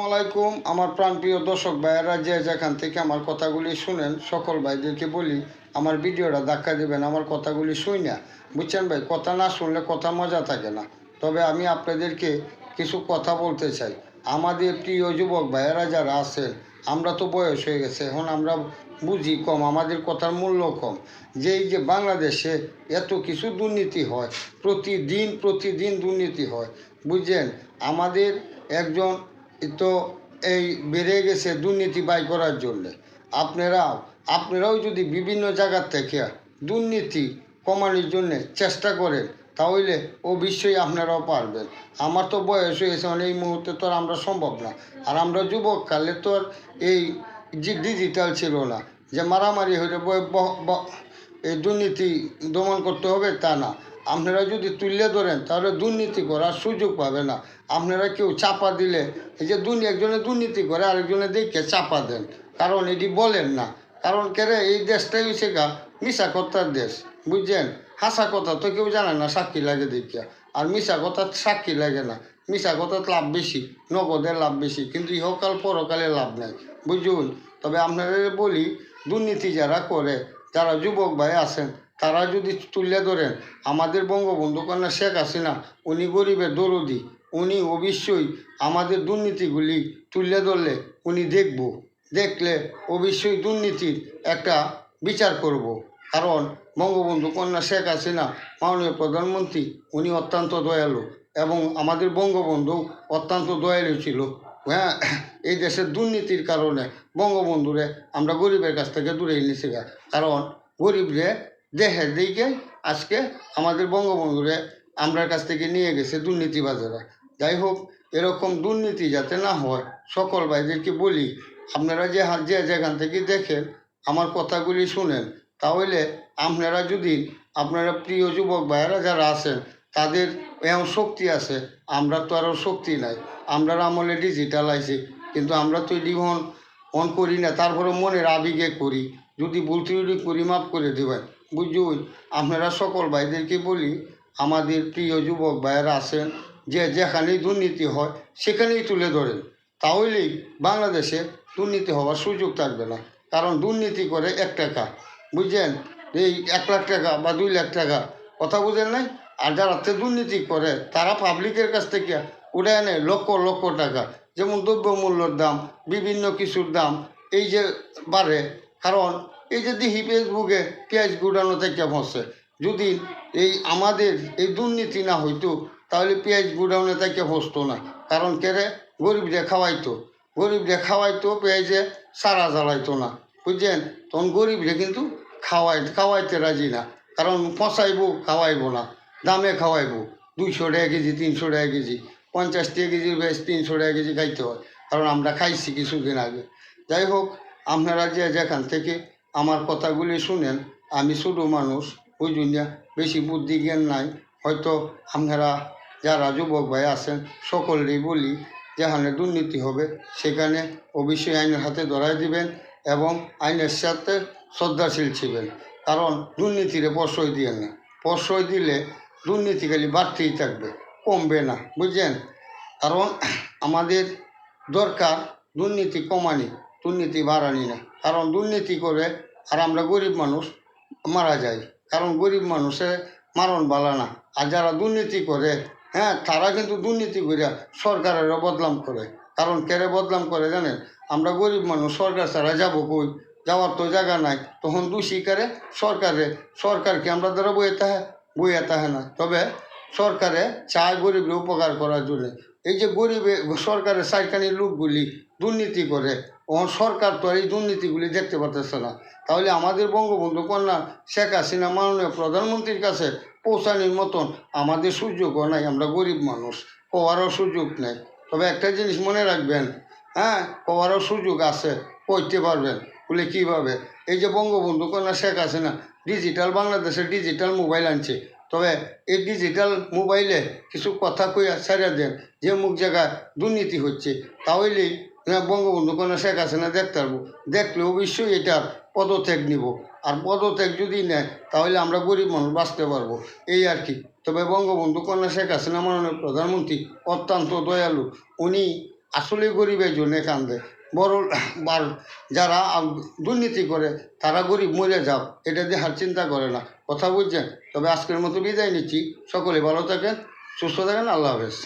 আলাইকুম। আমার প্রাণপ্রিয় দর্শক ভাইয়েরা, যে যেখান থেকে আমার কথাগুলি শুনেন, সকল ভাইদেরকে বলি, আমার ভিডিওটা ধাক্কা দেবেন, আমার কথাগুলি শুই না। বুঝছেন ভাই? কথা না শুনলে কথা মজা থাকে না। তবে আমি আপনাদেরকে কিছু কথা বলতে চাই। আমাদের প্রিয় যুবক ভাইয়েরা যারা আছেন আমরা তো বয়স হয়ে গেছে, এখন আমরা বুঝি কম, আমাদের কথার মূল্য কম। যে এই যে বাংলাদেশে এত কিছু দুর্নীতি হয়, প্রতিদিন প্রতিদিন দুর্নীতি হয়, বুঝছেন? আমাদের একজন তো এই বেড়ে গেছে দুর্নীতি বাই করার জন্যে। আপনারাও আপনারাও যদি বিভিন্ন জায়গার থেকে দুর্নীতি কমানোর জন্যে চেষ্টা করেন, তাহলে অবশ্যই আপনারাও পারবেন। আমার তো বয়স হয়েছে মানে এই মুহূর্তে তো আর আমরা সম্ভব না। আর আমরা যুবককালে তো আর এই ডিজিটাল ছিল না, যে মারামারি হলে এই দুর্নীতি দমন করতে হবে তা না। আপনারা যদি তুললে ধরেন, তাহলে দুর্নীতি করার সুযোগ পাবে না। আপনারা কেউ চাপা দিলে, এই যে দুর্নী, একজনে দুর্নীতি করে, আরেকজনে দেখে চাপা দেন। কারণ এটি বলেন না। কারণ কেরে এই দেশটাই হচ্ছে গা মিশা কথার দেশ, বুঝছেন? হাসা কথা তো কেউ জানে না, সাক্ষী লাগে দেখিয়া। আর মিশা কথা সাক্ষী লাগে না। মিশা কথার লাভ বেশি নগদের লাভ বেশি, কিন্তু ইহকাল পরকালে লাভ নাই, বুঝুন? তবে আপনারা বলি, দুর্নীতি যারা করে, যারা যুবক ভাই আছেন তারা যদি তুলে ধরেন, আমাদের বঙ্গবন্ধু কন্যা শেখ হাসিনা, উনি গরিবের দরদি, উনি অবশ্যই আমাদের দুর্নীতিগুলি তুলে ধরলে উনি দেখব, দেখলে অবশ্যই দুর্নীতির একটা বিচার করব। কারণ বঙ্গবন্ধু কন্যা শেখ হাসিনা, মাননীয় প্রধানমন্ত্রী, উনি অত্যন্ত দয়ালু এবং আমাদের বঙ্গবন্ধু অত্যন্ত দয়ালু ছিল। হ্যাঁ এই দেশের দুর্নীতির কারণে বঙ্গবন্ধুরে আমরা গরিবের কাছ থেকে দূরে এনেছি কারণ গরিবরে দেহের দিকে আজকে আমাদের বঙ্গবন্ধুরে আমরার কাছ থেকে নিয়ে গেছে দুর্নীতিবাজেরা যাই হোক, এরকম দুর্নীতি যাতে না হয়, সকল ভাইদেরকে বলি, আপনারা যে যে যেখান থেকে দেখেন, আমার কথাগুলি শুনেন, তাহলে আপনারা যদি, আপনারা প্রিয় যুবক ভাইয়েরা যারা আছেন, তাদের এমন শক্তি আছে, আমরা তো আরও শক্তি নাই আমরা আমলে ডিজিটাল আইছি কিন্তু আমরা তো অন অন করি না তারপরে মনের আবেগে করি, যদি ভুল ত্রুটি করি, মাফ করে দেবেন। বুঝুন, আপনারা সকল ভাইদেরকে বলি, আমাদের প্রিয় যুবক ভাইয়েরা আছেন, যে যেখানেই দুর্নীতি হয়, সেখানেই তুলে ধরেন। তাহলেই বাংলাদেশে দুর্নীতি হওয়ার সুযোগ থাকবে না। কারণ দুর্নীতি করে এক টাকা, বুঝছেন? এই এক লাখ টাকা বা দুই লাখ টাকা, কথা বুঝেন নাই? আর যারা তে দুর্নীতি করে, তারা পাবলিকের কাছ থেকে উঠে আনে লক্ষ লক্ষ টাকা। যেমন দ্রব্যমূল্যর দাম, বিভিন্ন কিছুর দাম, এই যে বাড়ে কারণ এই যে দেখি ফেসবুকে পেঁয়াজ গুড়ানো থেকে বসে, যদি এই আমাদের এই দুর্নীতি না হইতো, তাহলে পেঁয়াজ গুড়ানো থেকে বসতো না। কারণ কেরে গরিবরে খাওয়াইতো। গরিবরে খাওয়াইতো, পেঁয়াজে সারা জ্বালাইতো না। বুঝছেন? তখন গরিবরে কিন্তু খাওয়াই, খাওয়াইতে রাজি না। কারণ পচাইবো, খাওয়াইবো না। দামে খাওয়াইবো। দুইশো টাকা কেজি, তিনশো টাকা কেজি, পঞ্চাশ টাকা কেজির বেশ তিনশো টাকা কেজি খাইতে হয়। কারণ আমরা খাইছি কিছুদিন আগে। যাই হোক আপনারা যে যেখান থেকে আমার কথাগুলি শুনেন, আমি ছোটো মানুষ, ওই জন্য বেশি বুদ্ধি জ্ঞান নাই। হয়তো আপনারা যারা যুবক ভাই আছেন সকলেই বলি, যেখানে দুর্নীতি হবে, সেখানে অবশ্যই আইনের হাতে ধরাই দিবেন এবং আইনের সাথে শ্রদ্ধাশীল ছিলেন কারণ দুর্নীতিরে প্রশ্রয় দিয়ে না। প্রশ্রয় দিলে দুর্নীতি খালি বাড়তেই থাকবে, কমবে না, বুঝছেন? কারণ আমাদের দরকার দুর্নীতি কমানি। দুর্নীতি বাড়ানি না। কারণ দুর্নীতি করে আর আমরা গরিব মানুষ মারা যাই। কারণ গরিব মানুষের মারণ বালা না। আর যারা দুর্নীতি করে হ্যাঁ তারা কিন্তু দুর্নীতি করে সরকারেরও বদলাম করে। কারণ কেড়ে বদলাম করে জানেন? আমরা গরিব মানুষ, সরকার ছাড়া যাব কই? যাওয়ার তো জায়গা নাই। তখন দোষী করে? সরকারে। সরকারকে আমরা দ্বারা বইয়ে তাহে বইয়ে তাহে না। তবে সরকারে চায় গরিবের উপকার করার জন্য। এই যে গরিবে, সরকারের সাইকানি লোকগুলি দুর্নীতি করে সরকার তো এই দুর্নীতিগুলি দেখতে পারতেছে না। তাহলে আমাদের বঙ্গবন্ধু কন্যা শেখ হাসিনা মাননীয় প্রধানমন্ত্রীর কাছে পৌঁছানোর মতন আমাদের সুযোগও নাই, আমরা গরিব মানুষ, হওয়ারও সুযোগ নেই। তবে একটা জিনিস মনে রাখবেন হ্যাঁ হওয়ারও সুযোগ আছে করতে পারবেন, বলে কীভাবে? এই যে বঙ্গবন্ধু কন্যা শেখ হাসিনা ডিজিটাল বাংলাদেশে ডিজিটাল মোবাইল আনছে, তবে এই ডিজিটাল মোবাইলে কিছু কথা কইয়া ছাড়িয়ে দেন, যে মুখ জায়গায় দুর্নীতি হচ্ছে, তাহলেই হ্যাঁ, বঙ্গবন্ধু কন্যা শেখ হাসিনা দেখতে পারব। দেখলে অবশ্যই এটার পদত্যাগ নিব। আর পদত্যাগ যদি নেয় তাহলে আমরা গরিব মানুষ বাঁচতে পারব। এই আর কি। তবে বঙ্গবন্ধু কন্যা শেখ হাসিনা মাননীয় প্রধানমন্ত্রী অত্যন্ত দয়ালু। উনি আসলে গরিবের জন্যে কান্দে। বড় বার যারা দুর্নীতি করে তারা গরিব মরে যাও। এটা দেখার চিন্তা করে না। কথা বুঝছেন? তবে আজকের মতো বিদায় নিচ্ছি। সকলে ভালো থাকেন সুস্থ থাকেন। আল্লাহ হাফেজ।